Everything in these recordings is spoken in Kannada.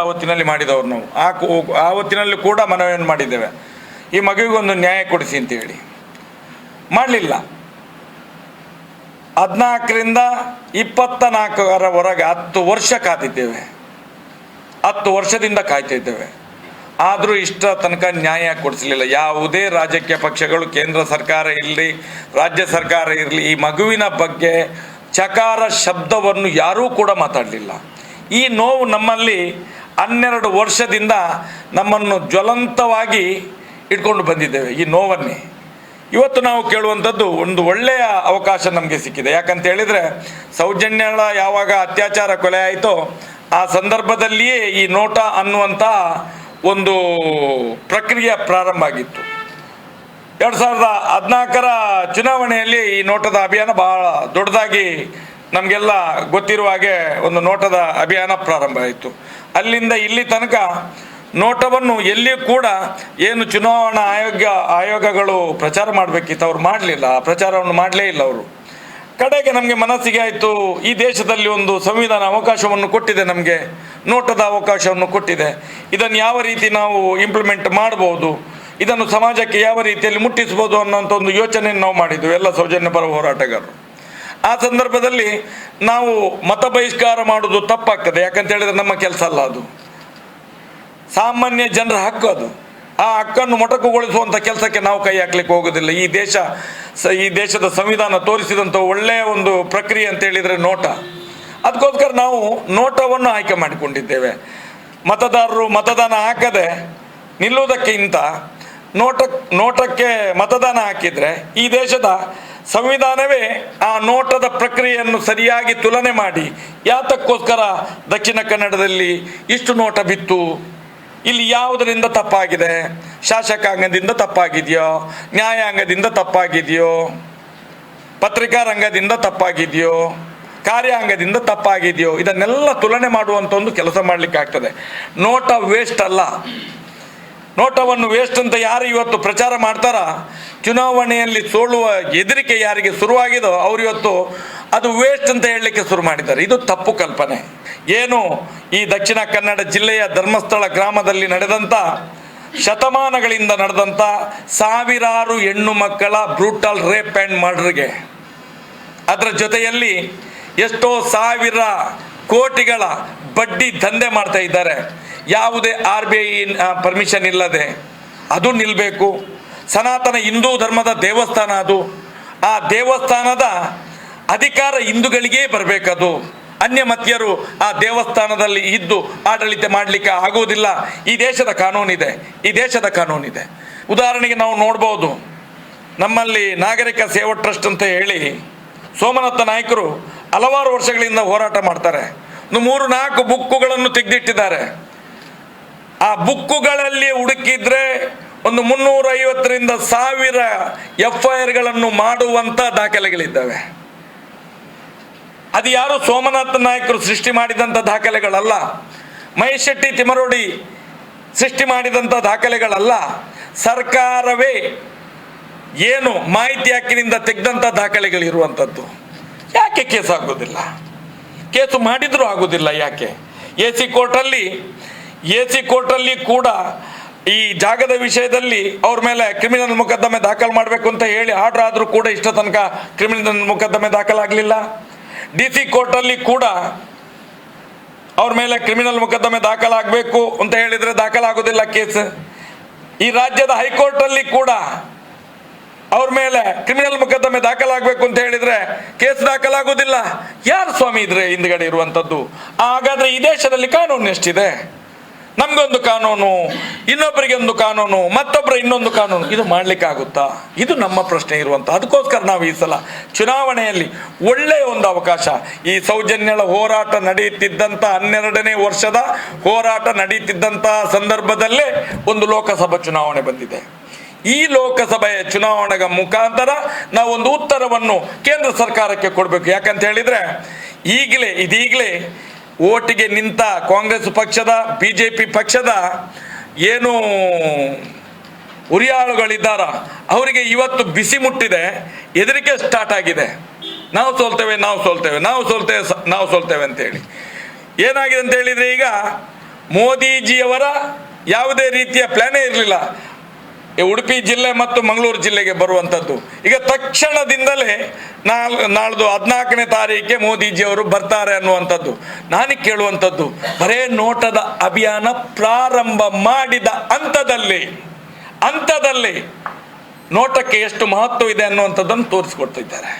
ಆವತ್ತಿನಲ್ಲಿ ಮಾಡಿದವರು ನಾವು. ಆ ಆವತ್ತಿನಲ್ಲಿ ಕೂಡ ಮನವಿಯನ್ನು ಮಾಡಿದ್ದೇವೆ. ಈ ಮಗುವಿಗೊಂದು ನ್ಯಾಯ ಕೊಡಿಸಿ ಅಂತ ಹೇಳಿ ಮಾಡಲಿಲ್ಲ. ಹದಿನಾಲ್ಕರಿಂದ ಇಪ್ಪತ್ತ ನಾಲ್ಕರವರೆಗೆ ಹತ್ತು ವರ್ಷ ಕಾದಿದ್ದೇವೆ. ಹತ್ತು ವರ್ಷದಿಂದ ಕಾಯ್ತಿದ್ದೇವೆ ಆದರೂ ಇಷ್ಟ ತನಕ ನ್ಯಾಯ ಕೊಡಿಸಲಿಲ್ಲ. ಯಾವುದೇ ರಾಜಕೀಯ ಪಕ್ಷಗಳು, ಕೇಂದ್ರ ಸರ್ಕಾರ ಇರಲಿ, ರಾಜ್ಯ ಸರ್ಕಾರ ಇರಲಿ, ಈ ಮಗುವಿನ ಬಗ್ಗೆ ಚಕಾರ ಶಬ್ದವನ್ನು ಯಾರೂ ಕೂಡ ಮಾತಾಡಲಿಲ್ಲ. ಈ ನೋವು ನಮ್ಮಲ್ಲಿ ಹನ್ನೆರಡು ವರ್ಷದಿಂದ ನಮ್ಮನ್ನು ಜ್ವಲಂತವಾಗಿ ಇಟ್ಕೊಂಡು ಬಂದಿದ್ದೇವೆ ಈ ನೋವನ್ನೇ. ಇವತ್ತು ನಾವು ಕೇಳುವಂಥದ್ದು ಒಂದು ಒಳ್ಳೆಯ ಅವಕಾಶ ನಮಗೆ ಸಿಕ್ಕಿದೆ. ಯಾಕಂತ ಹೇಳಿದರೆ ಸೌಜನ್ಯಗಳ ಯಾವಾಗ ಅತ್ಯಾಚಾರ ಕೊಲೆ ಆಯಿತೋ ಆ ಸಂದರ್ಭದಲ್ಲಿಯೇ ಈ ನೋಟ ಅನ್ನುವಂಥ ಒಂದು ಪ್ರಕ್ರಿಯೆ ಪ್ರಾರಂಭ ಆಗಿತ್ತು. ಎರಡು ಸಾವಿರದ ಹದಿನಾಲ್ಕರ ಚುನಾವಣೆಯಲ್ಲಿ ಈ ನೋಟದ ಅಭಿಯಾನ ಬಹಳ ದೊಡ್ಡದಾಗಿ ನಮಗೆಲ್ಲ ಗೊತ್ತಿರುವ ಹಾಗೆ ಒಂದು ನೋಟದ ಅಭಿಯಾನ ಪ್ರಾರಂಭ ಆಯಿತು. ಅಲ್ಲಿಂದ ಇಲ್ಲಿ ತನಕ ನೋಟವನ್ನು ಎಲ್ಲಿಯೂ ಕೂಡ ಏನು ಚುನಾವಣಾ ಆಯೋಗ, ಆಯೋಗಗಳು ಪ್ರಚಾರ ಮಾಡಬೇಕಿತ್ತು, ಅವ್ರು ಮಾಡಲಿಲ್ಲ. ಆ ಪ್ರಚಾರವನ್ನು ಮಾಡಲೇ ಇಲ್ಲ ಅವರು. ಕಡೆಗೆ ನಮಗೆ ಮನಸ್ಸಿಗೆ ಆಯಿತು, ಈ ದೇಶದಲ್ಲಿ ಒಂದು ಸಂವಿಧಾನ ಅವಕಾಶವನ್ನು ಕೊಟ್ಟಿದೆ ನಮಗೆ, ನೋಟದ ಅವಕಾಶವನ್ನು ಕೊಟ್ಟಿದೆ. ಇದನ್ನು ಯಾವ ರೀತಿ ನಾವು ಇಂಪ್ಲಿಮೆಂಟ್ ಮಾಡ್ಬೋದು, ಇದನ್ನು ಸಮಾಜಕ್ಕೆ ಯಾವ ರೀತಿಯಲ್ಲಿ ಮುಟ್ಟಿಸ್ಬೋದು ಅನ್ನೋಂಥ ಒಂದು ಯೋಚನೆಯನ್ನು ನಾವು ಮಾಡಿದ್ವಿ, ಎಲ್ಲ ಸೌಜನ್ಯ ಪರ ಹೋರಾಟಗಾರರು. ಆ ಸಂದರ್ಭದಲ್ಲಿ ನಾವು ಮತ ಬಹಿಷ್ಕಾರ ಮಾಡೋದು ತಪ್ಪಾಗ್ತದೆ, ಯಾಕಂತ ಹೇಳಿದ್ರೆ ನಮ್ಮ ಕೆಲಸ ಅಲ್ಲ ಅದು. ಸಾಮಾನ್ಯ ಜನರ ಹಕ್ಕು ಅದು. ಆ ಹಕ್ಕನ್ನು ಮೊಟಕುಗೊಳಿಸುವಂಥ ಕೆಲಸಕ್ಕೆ ನಾವು ಕೈ ಹಾಕ್ಲಿಕ್ಕೆ ಹೋಗೋದಿಲ್ಲ. ಈ ದೇಶ ಈ ದೇಶದ ಸಂವಿಧಾನ ತೋರಿಸಿದಂಥ ಒಳ್ಳೆಯ ಒಂದು ಪ್ರಕ್ರಿಯೆ ಅಂತ ಹೇಳಿದರೆ ನೋಟ. ಅದಕ್ಕೋಸ್ಕರ ನಾವು ನೋಟವನ್ನು ಆಯ್ಕೆ ಮಾಡಿಕೊಂಡಿದ್ದೇವೆ. ಮತದಾರರು ಮತದಾನ ಹಾಕದೆ ನಿಲ್ಲುವುದಕ್ಕಿಂತ ನೋಟ, ನೋಟಕ್ಕೆ ಮತದಾನ ಹಾಕಿದರೆ ಈ ದೇಶದ ಸಂವಿಧಾನವೇ ಆ ನೋಟದ ಪ್ರಕ್ರಿಯೆಯನ್ನು ಸರಿಯಾಗಿ ತುಲನೆ ಮಾಡಿ. ಯಾತಕ್ಕೋಸ್ಕರ ದಕ್ಷಿಣ ಕನ್ನಡದಲ್ಲಿ ಇಷ್ಟು ನೋಟ ಬಿತ್ತು? ಇಲ್ಲಿ ಯಾವುದರಿಂದ ತಪ್ಪಾಗಿದೆ? ಶಾಸಕಾಂಗದಿಂದ ತಪ್ಪಾಗಿದೆಯೋ? ನ್ಯಾಯಾಂಗದಿಂದ ತಪ್ಪಾಗಿದೆಯೋ? ಪತ್ರಿಕಾ ರಂಗದಿಂದ ತಪ್ಪಾಗಿದೆಯೋ? ಕಾರ್ಯಾಂಗದಿಂದ ತಪ್ಪಾಗಿದೆಯೋ? ಇದನ್ನೆಲ್ಲ ತುಲನೆ ಮಾಡುವಂಥ ಒಂದು ಕೆಲಸ ಮಾಡಲಿಕ್ಕೆ ಆಗ್ತದೆ ನೋಟ ವೇಸ್ಟ್ ಅಲ್ಲ. ನೋಟವನ್ನು ವೇಸ್ಟ್ ಅಂತ ಯಾರು ಇವತ್ತು ಪ್ರಚಾರ ಮಾಡ್ತಾರ? ಚುನಾವಣೆಯಲ್ಲಿ ಸೋಲುವ ಹೆದರಿಕೆ ಯಾರಿಗೆ ಶುರುವಾಗಿದೋ ಅವ್ರು ಇವತ್ತು ಅದು ವೇಸ್ಟ್ ಅಂತ ಹೇಳಲಿಕ್ಕೆ ಶುರು ಮಾಡಿದ್ದಾರೆ. ಇದು ತಪ್ಪು ಕಲ್ಪನೆ. ಏನು ಈ ದಕ್ಷಿಣ ಕನ್ನಡ ಜಿಲ್ಲೆಯ ಧರ್ಮಸ್ಥಳ ಗ್ರಾಮದಲ್ಲಿ ನಡೆದಂಥ ಶತಮಾನಗಳಿಂದ ನಡೆದಂಥ ಸಾವಿರಾರು ಹೆಣ್ಣು ಮಕ್ಕಳ ಬ್ರೂಟಲ್ ರೇಪ್ ಆ್ಯಂಡ್ ಮರ್ಡರ್ಗೆ ಅದರ ಜೊತೆಯಲ್ಲಿ ಎಷ್ಟೋ ಸಾವಿರ ಕೋಟಿಗಳ ಬಡ್ಡಿ ದಂಧೆ ಮಾಡ್ತಾ ಇದ್ದಾರೆ. ಯಾವುದೇ ಆರ್ ಬಿ ಐ ಪರ್ಮಿಷನ್ ಇಲ್ಲದೆ ಅದು ನಿಲ್ಲಬೇಕು ಸನಾತನ ಹಿಂದೂ ಧರ್ಮದ ದೇವಸ್ಥಾನ ಅದು. ಆ ದೇವಸ್ಥಾನದ ಅಧಿಕಾರ ಹಿಂದೂಗಳಿಗೇ ಬರಬೇಕದು. ಅನ್ಯಮತ್ಯರು ಆ ದೇವಸ್ಥಾನದಲ್ಲಿ ಇದ್ದು ಆಡಳಿತ ಮಾಡಲಿಕ್ಕೆ ಆಗುವುದಿಲ್ಲ. ಈ ದೇಶದ ಕಾನೂನಿದೆ. ಈ ದೇಶದ ಕಾನೂನಿದೆ. ಉದಾಹರಣೆಗೆ ನಾವು ನೋಡ್ಬೋದು. ನಮ್ಮಲ್ಲಿ ನಾಗರಿಕ ಸೇವಾ ಟ್ರಸ್ಟ್ ಅಂತ ಹೇಳಿ ಸೋಮನಾಥ ನಾಯಕರು ಹಲವಾರು ವರ್ಷಗಳಿಂದ ಹೋರಾಟ ಮಾಡ್ತಾರೆ. ಮೂರು ನಾಲ್ಕು ಬುಕ್ಕುಗಳನ್ನು ತೆಗೆದಿಟ್ಟಿದ್ದಾರೆ. ಆ ಬುಕ್ಕುಗಳಲ್ಲಿ ಹುಡುಕಿದ್ರೆ ಒಂದು ಮುನ್ನೂರ ಐವತ್ತರಿಂದ ಸಾವಿರ ಎಫ್ ಐ ಆರ್ಗಳನ್ನು ಮಾಡುವಂಥ ದಾಖಲೆಗಳಿದ್ದಾವೆ. ಅದು ಯಾರು ಸೋಮನಾಥ ನಾಯಕರು ಸೃಷ್ಟಿ ಮಾಡಿದಂಥ ದಾಖಲೆಗಳಲ್ಲ, ಮಹೇಶ್ ಶೆಟ್ಟಿ ತಿಮರೋಡಿ ಸೃಷ್ಟಿ ಮಾಡಿದಂಥ ದಾಖಲೆಗಳಲ್ಲ, ಸರ್ಕಾರವೇ ಏನು ಮಾಹಿತಿ ಹಕ್ಕಿನಿಂದ ತೆಗೆದಂಥ ದಾಖಲೆಗಳಿರುವಂಥದ್ದು ಯಾಕೆ ಕೇಸ್ ಆಗೋದಿಲ್ಲ? ಕೇಸು ಮಾಡಿದರೂ ಆಗೋದಿಲ್ಲ ಯಾಕೆ? ಎ ಸಿ ಕೋರ್ಟಲ್ಲಿ ಎ ಸಿ ಕೋರ್ಟಲ್ಲಿ ಕೂಡ ಈ ಜಾಗದ ವಿಷಯದಲ್ಲಿ ಅವ್ರ ಮೇಲೆ ಕ್ರಿಮಿನಲ್ ಮೊಕದ್ದಮೆ ದಾಖಲು ಮಾಡಬೇಕು ಅಂತ ಹೇಳಿ ಆರ್ಡರ್ ಆದರೂ ಕೂಡ ಇಷ್ಟ ತನಕ ಕ್ರಿಮಿನಲ್ ಮೊಕದ್ದಮೆ ದಾಖಲಾಗಲಿಲ್ಲ. ಡಿ ಸಿ ಕೋರ್ಟಲ್ಲಿ ಕೂಡ ಅವ್ರ ಮೇಲೆ ಕ್ರಿಮಿನಲ್ ಮೊಕದ್ದಮೆ ದಾಖಲಾಗಬೇಕು ಅಂತ ಹೇಳಿದರೆ ದಾಖಲಾಗೋದಿಲ್ಲ ಕೇಸ್. ಈ ರಾಜ್ಯದ ಹೈಕೋರ್ಟಲ್ಲಿ ಕೂಡ ಅವ್ರ ಮೇಲೆ ಕ್ರಿಮಿನಲ್ ಮೊಕದ್ದಮೆ ದಾಖಲಾಗಬೇಕು ಅಂತ ಹೇಳಿದರೆ ಕೇಸ್ ದಾಖಲಾಗೋದಿಲ್ಲ ಯಾರು ಸ್ವಾಮಿ ಇದ್ರೆ ಹಿಂದ್ಗಡೆ ಇರುವಂಥದ್ದು? ಹಾಗಾದರೆ ಈ ದೇಶದಲ್ಲಿ ಕಾನೂನು ಎಷ್ಟಿದೆ? ನಮ್ಗೊಂದು ಕಾನೂನು ಇನ್ನೊಬ್ಬರಿಗೆ ಒಂದು ಕಾನೂನು ಮತ್ತೊಬ್ಬರ ಇನ್ನೊಂದು ಕಾನೂನು. ಇದು ಮಾಡ್ಲಿಕ್ಕೆ ಆಗುತ್ತಾ ಇದು ನಮ್ಮ ಪ್ರಶ್ನೆ ಇರುವಂತ ಅದಕ್ಕೋಸ್ಕರ ನಾವು ಈ ಸಲ ಚುನಾವಣೆಯಲ್ಲಿ ಒಳ್ಳೆಯ ಒಂದು ಅವಕಾಶ. ಈ ಸೌಜನ್ಯಳ ಹೋರಾಟ ನಡೆಯುತ್ತಿದ್ದಂಥ ಹನ್ನೆರಡನೇ ವರ್ಷದ ಹೋರಾಟ ನಡೆಯುತ್ತಿದ್ದಂಥ ಸಂದರ್ಭದಲ್ಲೇ ಒಂದು ಲೋಕಸಭಾ ಚುನಾವಣೆ ಬಂದಿದೆ. ಈ ಲೋಕಸಭೆಯ ಚುನಾವಣೆಗ ಮುಖಾಂತರ ಒಂದು ಉತ್ತರವನ್ನು ಕೇಂದ್ರ ಸರ್ಕಾರಕ್ಕೆ ಕೊಡಬೇಕು. ಯಾಕಂತ ಹೇಳಿದ್ರೆ, ಈಗಲೇ, ಇದೀಗಲೇ ಓಟಿಗೆ ನಿಂತ ಕಾಂಗ್ರೆಸ್ ಪಕ್ಷದ ಬಿ ಜೆ ಪಿ ಪಕ್ಷದ ಏನು ಉರಿಯಾಳುಗಳಿದ್ದಾರ ಅವರಿಗೆ ಇವತ್ತು ಬಿಸಿ ಮುಟ್ಟಿದೆ, ಹೆದರಿಕೆ ಸ್ಟಾರ್ಟ್ ಆಗಿದೆ. ನಾವು ಸೋಲ್ತೇವೆ ನಾವು ಸೋಲ್ತೇವೆ ನಾವು ಸೋಲ್ತೇವೆ ನಾವು ಸೋಲ್ತೇವೆ ಅಂತೇಳಿ ಏನಾಗಿದೆ ಅಂತ ಹೇಳಿದ್ರೆ ಈಗ ಮೋದಿಜಿಯವರ ಯಾವುದೇ ರೀತಿಯ ಪ್ಲಾನೇ ಇರಲಿಲ್ಲ. ಈ ಉಡುಪಿ ಜಿಲ್ಲೆ ಮತ್ತು ಮಂಗಳೂರು ಜಿಲ್ಲೆಗೆ ಬರುವಂಥದ್ದು. ಈಗ ತಕ್ಷಣದಿಂದಲೇ ನಾಲ್, ನಾಳ್ದು ಹದಿನಾಲ್ಕನೇ ತಾರೀಕಿಗೆ ಮೋದಿಜಿಯವರು ಬರ್ತಾರೆ ಅನ್ನುವಂಥದ್ದು. ನಾನು ಕೇಳುವಂಥದ್ದು, ಬರೇ ನೋಟದ ಅಭಿಯಾನ ಪ್ರಾರಂಭ ಮಾಡಿದ ಹಂತದಲ್ಲಿ ಹಂತದಲ್ಲಿ ನೋಟಕ್ಕೆ ಎಷ್ಟು ಮಹತ್ವ ಇದೆ ಅನ್ನುವಂಥದ್ದನ್ನು ತೋರಿಸ್ಕೊಡ್ತಿದ್ದಾರೆ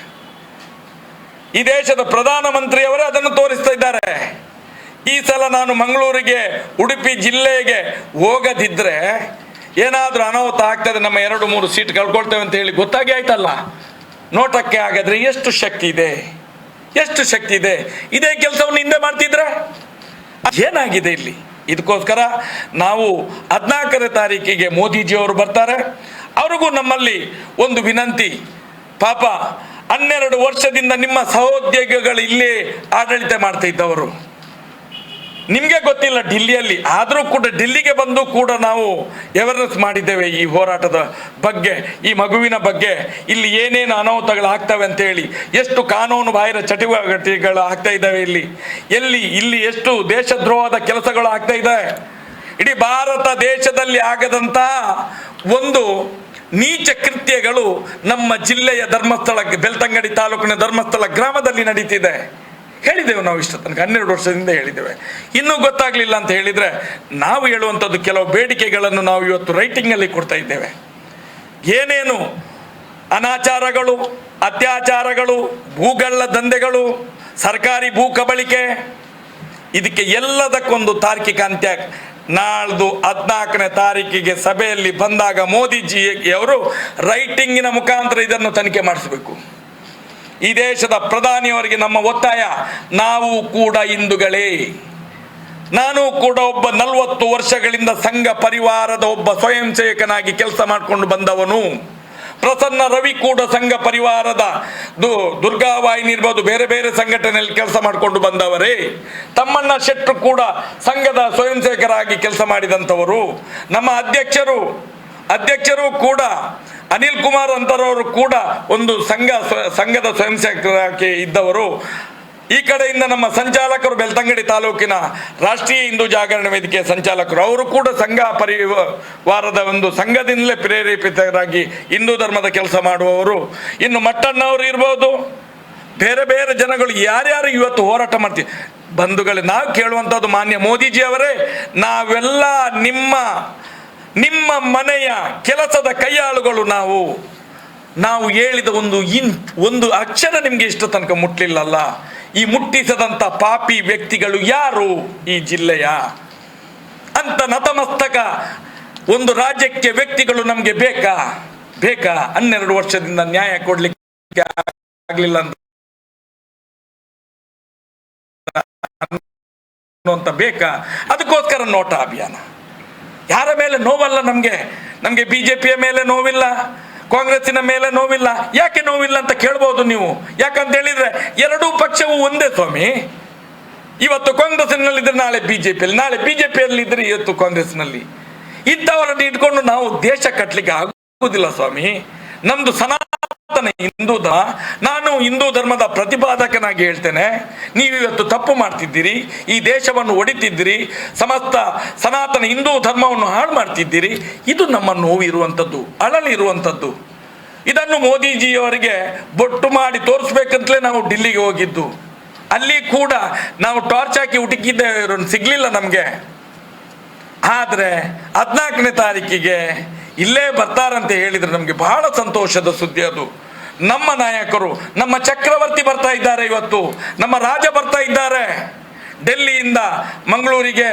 ಈ ದೇಶದ ಪ್ರಧಾನಮಂತ್ರಿಯವರೇ ಅದನ್ನು ತೋರಿಸ್ತಾ ಇದ್ದಾರೆ. ಈ ಸಲ ನಾನು ಮಂಗಳೂರಿಗೆ, ಉಡುಪಿ ಜಿಲ್ಲೆಗೆ ಹೋಗದಿದ್ರೆ ಏನಾದರೂ ಅನಾಹುತ ಆಗ್ತದೆ, ನಮ್ಮ ಎರಡು, ಮೂರು ಸೀಟ್ ಕಳ್ಕೊಳ್ತೇವೆ ಅಂತ ಹೇಳಿ ಗೊತ್ತಾಗಿ ಆಯ್ತಲ್ಲ? ನೋಟಕ್ಕೆ ಹಾಗಾದ್ರೆ ಎಷ್ಟು ಶಕ್ತಿ ಇದೆ? ಎಷ್ಟು ಶಕ್ತಿ ಇದೆ? ಇದೇ ಕೆಲಸವನ್ನು ಹಿಂದೆ ಮಾಡ್ತಿದ್ರೆ? ಏನಾಗಿದೆ ಇಲ್ಲಿ? ಇದಕ್ಕೋಸ್ಕರ ನಾವು ಹದಿನಾಲ್ಕನೇ ತಾರೀಕಿಗೆ ಮೋದಿಜಿಯವರು ಬರ್ತಾರೆ. ಅವ್ರಿಗೂ ನಮ್ಮಲ್ಲಿ ಒಂದು ವಿನಂತಿ. ಪಾಪ ಹನ್ನೆರಡು ವರ್ಷದಿಂದ ನಿಮ್ಮ ಸಹೋದ್ಯೋಗಿಗಳು ಇಲ್ಲೇ ಆಡಳಿತ ಮಾಡ್ತಾ ಇದ್ದವರು. ನಿಮಗೆ ಗೊತ್ತಿಲ್ಲ ಡಿಲ್ಲಿಯಲ್ಲಿ ಆದರೂ ಕೂಡ ಡಿಲ್ಲಿಗೆ ಬಂದು ಕೂಡ ನಾವು ಎವರ್ನೆಸ್ ಮಾಡಿದ್ದೇವೆ ಈ ಹೋರಾಟದ ಬಗ್ಗೆ, ಈ ಮಗುವಿನ ಬಗ್ಗೆ. ಇಲ್ಲಿ ಏನೇನು ಅನಾಹುತಗಳು ಆಗ್ತವೆ ಅಂತೇಳಿ ಎಷ್ಟು ಕಾನೂನು ಬಾಹಿರ ಚಟುವಟಿಕೆಗಳು ಆಗ್ತಾ ಇದ್ದಾವೆ ಇಲ್ಲಿ. ಎಲ್ಲಿ, ಇಲ್ಲಿ ಎಷ್ಟು ದೇಶದ್ರೋಹದ ಕೆಲಸಗಳು ಆಗ್ತಾ ಇದೆ. ಇಡೀ ಭಾರತ ದೇಶದಲ್ಲಿ ಆಗದಂತಹ ಒಂದು ನೀಚ ಕೃತ್ಯಗಳು ನಮ್ಮ ಜಿಲ್ಲೆಯ ಧರ್ಮಸ್ಥಳ, ಬೆಳ್ತಂಗಡಿ ತಾಲೂಕಿನ ಧರ್ಮಸ್ಥಳ ಗ್ರಾಮದಲ್ಲಿ ನಡೀತಿದೆ. ಹೇಳಿದೆವು ನಾವು ಇಷ್ಟ ತನಕ, ಹನ್ನೆರಡು ವರ್ಷದಿಂದ ಹೇಳಿದ್ದೇವೆ ಇನ್ನೂ ಗೊತ್ತಾಗಲಿಲ್ಲ ಅಂತ ಹೇಳಿದರೆ, ನಾವು ಹೇಳುವಂಥದ್ದು ಕೆಲವು ಬೇಡಿಕೆಗಳನ್ನು ನಾವು ಇವತ್ತು ರೈಟಿಂಗಲ್ಲಿ ಕೊಡ್ತಾ ಇದ್ದೇವೆ. ಏನೇನು ಅನಾಚಾರಗಳು, ಅತ್ಯಾಚಾರಗಳು, ಭೂಗಳ್ಳ ದಂಧೆಗಳು, ಸರ್ಕಾರಿ ಭೂ ಕಬಳಿಕೆ, ಇದಕ್ಕೆ ಎಲ್ಲದಕ್ಕೊಂದು ತಾರ್ಕಿಕ ಅಂತ್ಯ. ನಾಳ್ದು ಹದಿನಾಲ್ಕನೇ ತಾರೀಕಿಗೆ ಸಭೆಯಲ್ಲಿ ಬಂದಾಗ ಮೋದಿಜಿ ಅವರು ರೈಟಿಂಗಿನ ಮುಖಾಂತರ ಇದನ್ನು ತನಿಖೆ ಮಾಡಿಸಬೇಕು. ಈ ದೇಶದ ಪ್ರಧಾನಿಯವರಿಗೆ ನಮ್ಮ ಒತ್ತಾಯ, ನಾವು ಕೂಡ ಹಿಂದುಗಳೇ. ನಾನು ಕೂಡ ಒಬ್ಬ ನಲವತ್ತು ವರ್ಷಗಳಿಂದ ಸಂಘ ಪರಿವಾರದ ಒಬ್ಬ ಸ್ವಯಂ ಸೇವಕನಾಗಿ ಕೆಲಸ ಮಾಡಿಕೊಂಡು ಬಂದವನು. ಪ್ರಸನ್ನ ರವಿ ಕೂಡ ಸಂಘ ಪರಿವಾರದ ದುರ್ಗಾವಾಹಿನಿ ಇರ್ಬೋದು, ಬೇರೆ ಬೇರೆ ಸಂಘಟನೆಯಲ್ಲಿ ಕೆಲಸ ಮಾಡಿಕೊಂಡು ಬಂದವರೇ. ತಮ್ಮಣ್ಣ ಶೆಟ್ಟರು ಕೂಡ ಸಂಘದ ಸ್ವಯಂ ಸೇವಕರಾಗಿ ಕೆಲಸ ಮಾಡಿದಂಥವರು. ನಮ್ಮ ಅಧ್ಯಕ್ಷರು ಅಧ್ಯಕ್ಷರು ಕೂಡ ಅನಿಲ್ ಕುಮಾರ್ ಅಂತರವರು ಕೂಡ ಒಂದು ಸಂಘ ಸಂಘದ ಸ್ವಯಂ ಸೇವಕರಾಗಿ ಇದ್ದವರು. ಈ ಕಡೆಯಿಂದ ನಮ್ಮ ಸಂಚಾಲಕರು ಬೆಳ್ತಂಗಡಿ ತಾಲೂಕಿನ ರಾಷ್ಟ್ರೀಯ ಹಿಂದೂ ಜಾಗರಣ ವೇದಿಕೆಯ ಸಂಚಾಲಕರು, ಅವರು ಕೂಡ ಸಂಘ ಪರಿವಾರದ ಒಂದು ಸಂಘದಿಂದಲೇ ಪ್ರೇರೇಪಿತರಾಗಿ ಹಿಂದೂ ಧರ್ಮದ ಕೆಲಸ ಮಾಡುವವರು. ಇನ್ನು ಮಟ್ಟಣ್ಣವರು ಇರ್ಬೋದು. ಬೇರೆ ಬೇರೆ ಜನಗಳು ಯಾರ್ಯಾರು ಇವತ್ತು ಹೋರಾಟ ಮಾಡ್ತೀವಿ ಬಂಧುಗಳೇ, ನಾವು ಕೇಳುವಂಥದ್ದು ಮಾನ್ಯ ಮೋದಿಜಿ ಅವರೇ, ನಾವೆಲ್ಲ ನಿಮ್ಮ ನಿಮ್ಮ ಮನೆಯ ಕೆಲಸದ ಕೈಯಾಳುಗಳು ನಾವು. ನಾವು ಹೇಳಿದ ಒಂದು ಇನ್, ಒಂದು ಅಕ್ಷರ ನಿಮಗೆ ಇಷ್ಟು ತನಕ ಮುಟ್ಲಿಲ್ಲಲ್ಲ. ಈ ಮುಟ್ಟಿಸದಂತ ಪಾಪಿ ವ್ಯಕ್ತಿಗಳು ಯಾರು ಈ ಜಿಲ್ಲೆಯ? ಅಂತ ನತಮಸ್ತಕ ಒಂದು ರಾಜ್ಯಕ್ಕೆ ವ್ಯಕ್ತಿಗಳು ನಮಗೆ ಬೇಕಾ? ಬೇಕಾ? ಹನ್ನೆರಡು ವರ್ಷದಿಂದ ನ್ಯಾಯ ಕೊಡ್ಲಿಕ್ಕೆ ಆಗ್ಲಿಲ್ಲ ಅಂತ. ಬೇಕಾ? ಅದಕ್ಕೋಸ್ಕರ ನೋಟ ಅಭಿಯಾನ. ಯಾರ ಮೇಲೆ ನೋವಲ್ಲ ನಮಗೆ? ನಮಗೆ ಬಿ ಜೆ ಪಿಯ ಮೇಲೆ ನೋವಿಲ್ಲ, ಕಾಂಗ್ರೆಸ್ಸಿನ ಮೇಲೆ ನೋವಿಲ್ಲ. ಯಾಕೆ ನೋವಿಲ್ಲ ಅಂತ ಕೇಳ್ಬೋದು ನೀವು? ಯಾಕಂತ ಹೇಳಿದ್ರೆ ಎರಡೂ ಪಕ್ಷವು ಒಂದೇ ಸ್ವಾಮಿ. ಇವತ್ತು ಕಾಂಗ್ರೆಸ್ನಲ್ಲಿದ್ದರೆ ನಾಳೆ ಬಿಜೆಪಿಯಲ್ಲಿ, ನಾಳೆ ಬಿ ಜೆ ಪಿಯಲ್ಲಿದ್ದರೆ ಇವತ್ತು ಕಾಂಗ್ರೆಸ್ನಲ್ಲಿ ಇಂಥವರನ್ನು ಇಟ್ಕೊಂಡು ನಾವು ದೇಶ ಕಟ್ಟಲಿಕ್ಕೆ ಆಗುವುದಿಲ್ಲ ಸ್ವಾಮಿ. ನಮ್ಮದು ಸನಾತನ ಹಿಂದೂ ಧರ್ಮ, ನಾನು ಹಿಂದೂ ಧರ್ಮದ ಪ್ರತಿಪಾದಕನಾಗಿ ಹೇಳ್ತೇನೆ. ನೀವು ಇವತ್ತು ತಪ್ಪು ಮಾಡ್ತಿದ್ದೀರಿ, ಈ ದೇಶವನ್ನು ಒಡಿತಿದ್ದೀರಿ, ಸಮಸ್ತ ಸನಾತನ ಹಿಂದೂ ಧರ್ಮವನ್ನು ಹಾಳು ಮಾಡ್ತಿದ್ದೀರಿ. ಇದು ನಮ್ಮ ನೋವಿರುವಂಥದ್ದು ಇರುವಂಥದ್ದು ಅಳಲು ಇರುವಂಥದ್ದು ಇದನ್ನು ಮೋದಿಜಿಯವರಿಗೆ ಬೊಟ್ಟು ಮಾಡಿ ತೋರಿಸ್ಬೇಕಂತಲೇ ನಾವು ಡಿಲ್ಲಿಗೆ ಹೋಗಿದ್ದು. ಅಲ್ಲಿ ಕೂಡ ನಾವು ಟಾರ್ಚ್ ಹಾಕಿ ಹುಡುಕಿದ್ದೇವೆ ಸಿಗ್ಲಿಲ್ಲ ನಮಗೆ. ಆದರೆ ಹದಿನಾಲ್ಕನೇ ತಾರೀಕಿಗೆ ಇಲ್ಲೇ ಬರ್ತಾರಂತ ಹೇಳಿದ್ರೆ ನಮಗೆ ಬಹಳ ಸಂತೋಷದ ಸುದ್ದಿ ಅದು. ನಮ್ಮ ನಾಯಕರು, ನಮ್ಮ ಚಕ್ರವರ್ತಿ ಬರ್ತಾ ಇದ್ದಾರೆ ಇವತ್ತು, ನಮ್ಮ ರಾಜ ಬರ್ತಾ ಇದ್ದಾರೆ. ಡೆಲ್ಲಿಯಿಂದ ಮಂಗಳೂರಿಗೆ.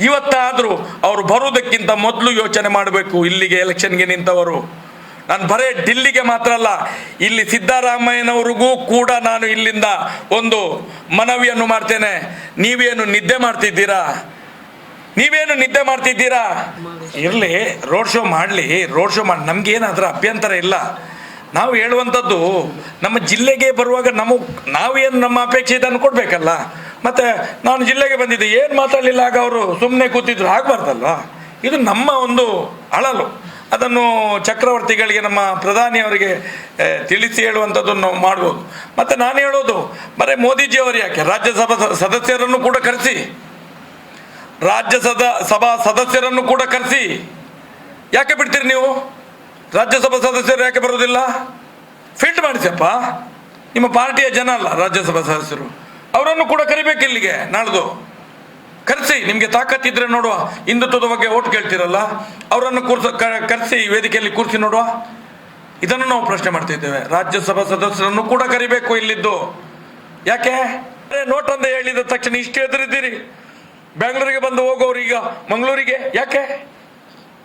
ಇವತ್ತಾದರೂ ಅವರು ಬರುವುದಕ್ಕಿಂತ ಮೊದಲು ಯೋಚನೆ ಮಾಡಬೇಕು, ಇಲ್ಲಿಗೆ ಎಲೆಕ್ಷನ್ಗೆ ನಿಂತವರು. ನಾನು ಬರೇ ಡಿಲ್ಲಿಗೆ ಮಾತ್ರ ಅಲ್ಲ, ಇಲ್ಲಿ ಸಿದ್ದರಾಮಯ್ಯನವರಿಗೂ ಕೂಡ ನಾನು ಇಲ್ಲಿಂದ ಒಂದು ಮನವಿಯನ್ನು ಮಾಡ್ತೇನೆ. ನೀವೇನು ನಿದ್ದೆ ಮಾಡ್ತಿದ್ದೀರಾ? ನೀವೇನು ನಿದ್ದೆ ಮಾಡ್ತಿದ್ದೀರಾ? ಇರಲಿ ರೋಡ್ ಶೋ ಮಾಡಲಿ ರೋಡ್ ಶೋ ಮಾಡಿ. ನಮಗೇನಾದ್ರೂ ಅಭ್ಯಂತರ ಇಲ್ಲ. ನಾವು ಹೇಳುವಂಥದ್ದು, ನಮ್ಮ ಜಿಲ್ಲೆಗೆ ಬರುವಾಗ ನಮಗೆ ನಾವೇನು ನಮ್ಮ ಅಪೇಕ್ಷೆ ಇದನ್ನು ಕೊಡ್ಬೇಕಲ್ಲ? ಮತ್ತೆ ನಾನು ಜಿಲ್ಲೆಗೆ ಬಂದಿದ್ದೆ, ಏನು ಮಾತಾಡಲಿಲ್ಲ ಆಗ ಅವರು? ಸುಮ್ಮನೆ ಕೂತಿದ್ರು, ಆಗಬಾರ್ದಲ್ವಾ? ಇದು ನಮ್ಮ ಒಂದು ಅಳಲು. ಅದನ್ನು ಚಕ್ರವರ್ತಿಗಳಿಗೆ, ನಮ್ಮ ಪ್ರಧಾನಿಯವರಿಗೆ ತಿಳಿಸಿ ಹೇಳುವಂಥದ್ದನ್ನು ನಾವು ಮಾಡ್ಬೋದು. ಮತ್ತು ನಾನು ಹೇಳೋದು, ಬರೀ ಮೋದಿಜಿಯವರು ಯಾಕೆ ರಾಜ್ಯಸಭಾ ಸದಸ್ಯರನ್ನು ಕೂಡ ಕರೆಸಿ. ರಾಜ್ಯಸಭಾ ಸಭಾ ಸದಸ್ಯರನ್ನು ಕೂಡ ಕರೆಸಿ. ಯಾಕೆ ಬಿಡ್ತೀರಿ ನೀವು? ರಾಜ್ಯಸಭಾ ಸದಸ್ಯರು ಯಾಕೆ ಬರೋದಿಲ್ಲ ಫಿಲ್ಟ್ ಮಾಡಿಸಪ್ಪ ನಿಮ್ಮ ಪಾರ್ಟಿಯ ಜನ ಅಲ್ಲ ರಾಜ್ಯಸಭಾ ಸದಸ್ಯರು. ಅವರನ್ನು ಕೂಡ ಕರಿಬೇಕು ಇಲ್ಲಿಗೆ, ನಾಳ್ದು. ಕರೆಸಿ, ನಿಮಗೆ ತಾಕತ್ತಿದ್ರೆ ನೋಡುವ. ಹಿಂದುತ್ವದ ಬಗ್ಗೆ ಓಟ್ ಕೇಳ್ತಿರಲ್ಲ, ಅವರನ್ನು ಕೂರ್ಸ ಕರೆಸಿ ವೇದಿಕೆಯಲ್ಲಿ ಕೂರಿಸಿ ನೋಡುವ. ಇದನ್ನು ನಾವು ಪ್ರಶ್ನೆ ಮಾಡ್ತಿದ್ದೇವೆ ರಾಜ್ಯಸಭಾ ಸದಸ್ಯರನ್ನು ಕೂಡ ಕರಿಬೇಕು ಇಲ್ಲಿದ್ದು. ಯಾಕೆ? ನೋಟ್ ಅಂತ ಹೇಳಿದ ತಕ್ಷಣ ಇಷ್ಟು ಎದುರಿದ್ದೀರಿ. ಬೆಂಗಳೂರಿಗೆ ಬಂದು ಹೋಗೋರು ಈಗ ಮಂಗಳೂರಿಗೆ? ಯಾಕೆ?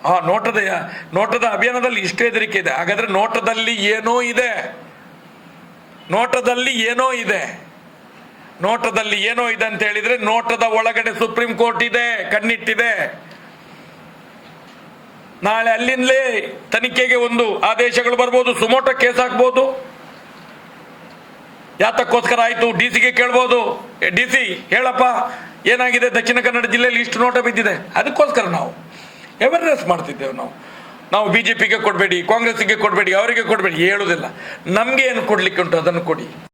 ಆ, ನೋಟದ ನೋಟದ ಅಭಿಯಾನದಲ್ಲಿ ಇಷ್ಟು ಹೆದರಿಕೆ ಇದೆ. ಹಾಗಾದ್ರೆ ನೋಟದಲ್ಲಿ ಏನೋ ಇದೆ. ನೋಟದಲ್ಲಿ ಏನೋ ಇದೆ. ನೋಟದಲ್ಲಿ ಏನೋ ಇದೆ ಅಂತ ಹೇಳಿದ್ರೆ ನೋಟದ ಒಳಗಡೆ ಸುಪ್ರೀಂ ಕೋರ್ಟ್ ಇದೆ, ಕಣ್ಣಿಟ್ಟಿದೆ. ನಾಳೆ ಅಲ್ಲಿಂದಲೇ ತನಿಖೆಗೆ ಒಂದು ಆದೇಶಗಳು ಬರ್ಬೋದು, ಸುಮೋಟ ಕೇಸ್ ಹಾಕ್ಬೋದು. ಯಾತಕ್ಕೋಸ್ಕರ ಆಯ್ತು? ಡಿ ಸಿಗೆ ಕೇಳ್ಬೋದು. ಡಿ ಸಿ, ಹೇಳಪ್ಪ. ಏನಾಗಿದೆ? ದಕ್ಷಿಣ ಕನ್ನಡ ಜಿಲ್ಲೆಯಲ್ಲಿ ಇಷ್ಟು ನೋಟ ಬಿದ್ದಿದೆ. ಅದಕ್ಕೋಸ್ಕರ ನಾವು ಅವೇರ್ನೆಸ್ ಮಾಡ್ತಿದ್ದೇವೆ ನಾವು. ನಾವು ಬಿ ಜೆ ಪಿಗೆ ಕೊಡಬೇಡಿ, ಕಾಂಗ್ರೆಸ್ಸಿಗೆ ಕೊಡಬೇಡಿ, ಅವರಿಗೆ ಕೊಡಬೇಡಿ, ಹೇಳುವುದಿಲ್ಲ. ನಮಗೆ ಏನು ಕೊಡ್ಲಿಕ್ಕೆ ಉಂಟು ಅದನ್ನು ಕೊಡಿ.